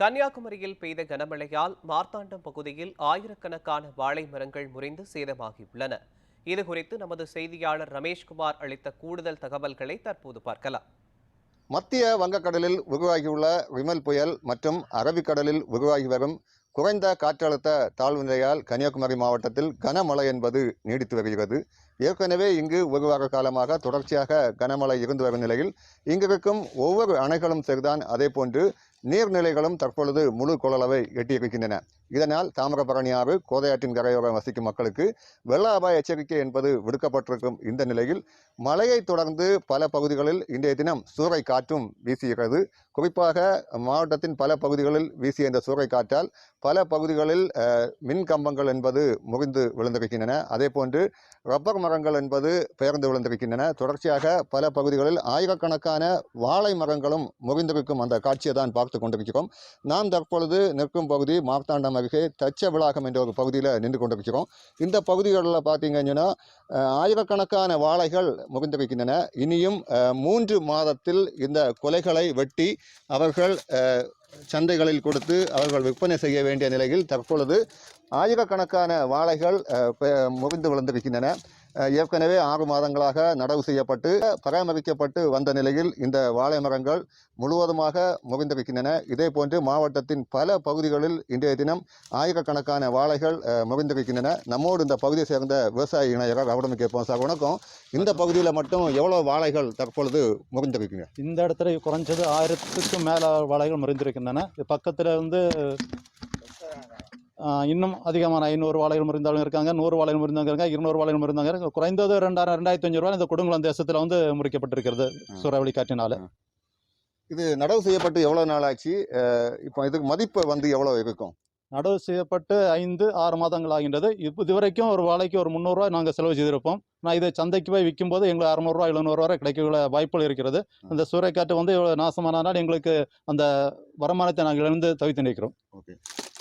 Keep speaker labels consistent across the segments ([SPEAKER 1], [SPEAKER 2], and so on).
[SPEAKER 1] கன்னியாகுமரியில் பெய்த கனமழையால் மார்த்தாண்டம் பகுதியில் ஆயிரக்கணக்கான வாழை மரங்கள் முறிந்து சேதமாகியுள்ளன. இதுகுறித்து நமது செய்தியாளர் ரமேஷ்குமார் அளித்த கூடுதல் தகவல்களை தற்போது பார்க்கலாம்.
[SPEAKER 2] மத்திய வங்கக்கடலில் உருவாகியுள்ள விமல் புயல் மற்றும் அரபிக்கடலில் உருவாகி வரும் குறைந்த காற்றழுத்த தாழ்வு நிலையால் கன்னியாகுமரி மாவட்டத்தில் கனமழை என்பது நீடித்து வருகிறது. ஏற்கனவே இங்கு ஒரு வார காலமாக தொடர்ச்சியாக கனமழை இருந்து வரும் நிலையில் இங்கிருக்கும் ஒவ்வொரு அணைகளும் சரிதான். அதே போன்று நீர்நிலைகளும் தற்பொழுது முழு கொள்ளளவை எட்டியிருக்கின்றன. இதனால் தாமிரபரணி ஆறு கோதையாற்றின் கரையோரம் வசிக்கும் மக்களுக்கு வெள்ள அபாய எச்சரிக்கை என்பது விடுக்கப்பட்டிருக்கும் இந்த நிலையில் மழையை தொடர்ந்து பல பகுதிகளில் இன்றைய தினம் சூறை காற்றும் வீசுகிறது குறிப்பாக மாவட்டத்தின் பல பகுதிகளில் வீசிய இந்த சூறை காற்றால் பல பகுதிகளில் மின் கம்பங்கள் என்பது முறிந்து விழுந்திருக்கின்றன. அதே போன்று ரப்பர் மரங்கள் என்பது பெயர்ந்து விழுந்திருக்கின்றன. தொடர்ச்சியாக பல பகுதிகளில் ஆயிரக்கணக்கான வாழை மரங்களும் முறிந்திருக்கும் அந்த காட்சியை தான் பார்த்து கொண்டிருக்கிறோம். நாம் தற்பொழுது நிற்கும் பகுதி மார்த்தாண்டம் அருகே தச்ச விளாகம் என்ற ஒரு பகுதியில் நின்று கொண்டிருக்கிறோம். இந்த பகுதிகளில் பார்த்தீங்கன்னா ஆயிரக்கணக்கான வாழைகள் முறிந்திருக்கின்றன இனியும் மூன்று மாதத்தில் இந்த கொலைகளை வெட்டி அவர்கள் சந்தைகளில் கொடுத்து அவர்கள் விற்பனை செய்ய வேண்டிய நிலையில் தற்பொழுது ஆயிரக்கணக்கான வாழைகள் அஹ், முறிந்து விழுந்திருக்கின்றன. ஏற்கனவே ஆறு மாதங்களாக நடவு செய்யப்பட்டு பராமரிக்கப்பட்டு வந்த நிலையில் இந்த வாழை மரங்கள் முழுவதுமாக முறிந்திருக்கின்றன. இதே போன்று மாவட்டத்தின் பல பகுதிகளில் இன்றைய தினம் ஆயிரக்கணக்கான வாழைகள் முறிந்திருக்கின்றன. நம்மோடு இந்த பகுதியை சேர்ந்த விவசாய இணையர்கள் அவரிடம் கேட்போம். சார் வணக்கம். இந்த பகுதியில் மட்டும் எவ்வளோ வாழைகள் தற்பொழுது முறிந்திருக்கீங்க
[SPEAKER 3] இந்த இடத்துல குறைஞ்சது ஆயிரத்துக்கும் மேலே வலைகள் முறிந்திருக்கின்றன. பக்கத்தில் வந்து ஆ, இன்னும் அதிகமான ஐநூறு வாழைகள் முறிந்தவங்க இருக்காங்க. நூறு வாழைகள் முறிந்தவங்க இருக்காங்க. இருநூறு வாழைகள் முறிந்தவங்க இருக்காங்க. குறைந்தது ரெண்டாயிரம் ரெண்டாயிரத்தி அஞ்சு ரூபாய் இந்த கொடுங்குளம் தேசத்தில் வந்து முறிக்கப்பட்டிருக்கிறது சூறாவளி காற்றினால.
[SPEAKER 2] இது நடவு செய்யப்பட்டு எவ்வளோ நாள் ஆச்சு? இப்போ இதுக்கு மதிப்பு வந்து எவ்வளோ இருக்கும்?
[SPEAKER 3] நடவு செய்யப்பட்டு ஐந்து ஆறு மாதங்கள் ஆகின்றது. இப்போ இதுவரைக்கும் ஒரு வாழைக்கு ஒரு முந்நூறுரூவா நாங்கள் செலவு செய்திருப்போம். நான் இதை சந்தைக்கு போய் விற்கும்போது எங்களுக்கு அறநூறுவா எழுநூறுவா வரை வாய்ப்புகள் இருக்கிறது. அந்த சூறைக்காற்று வந்து இவ்வளவு நாசமானால் எங்களுக்கு அந்த வருமானத்தை நாங்கள் இழந்து தவித்து நிற்கிறோம்.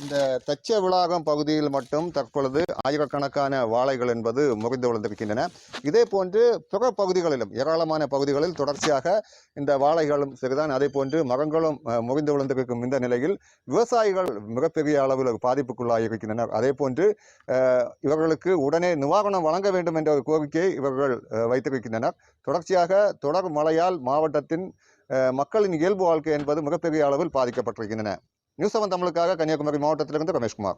[SPEAKER 2] இந்த தச்ச விளாகம் பகுதியில் மட்டும் தற்பொழுது ஆயிரக்கணக்கான வாழைகள் என்பது முறிந்து விழுந்திருக்கின்றன. இதே போன்று பிற பகுதிகளிலும் ஏராளமான பகுதிகளில் தொடர்ச்சியாக இந்த வாழைகளும் சரிதான் அதே போன்று மரங்களும் முறிந்து விழுந்திருக்கும் இந்த நிலையில் விவசாயிகள் மிகப்பெரிய அளவில் பாதிப்புக்குள்ளாகியிருக்கின்றனர் அதே போன்று இவர்களுக்கு உடனே நிவாரணம் வழங்க வேண்டும் என்ற ஒரு கோரிக்கையை இவர்கள் வைத்திருக்கின்றனர். தொடர்ச்சியாக தொடர் மழையால் மாவட்டத்தின் மக்களின் இயல்பு வாழ்க்கை என்பது மிகப்பெரிய அளவில் பாதிக்கப்பட்டிருக்கின்றன. நியூஸ் செவன் தமிழுக்காக கன்னியாகுமரி மாவட்டத்திலிருந்து ரமேஷ்குமார்.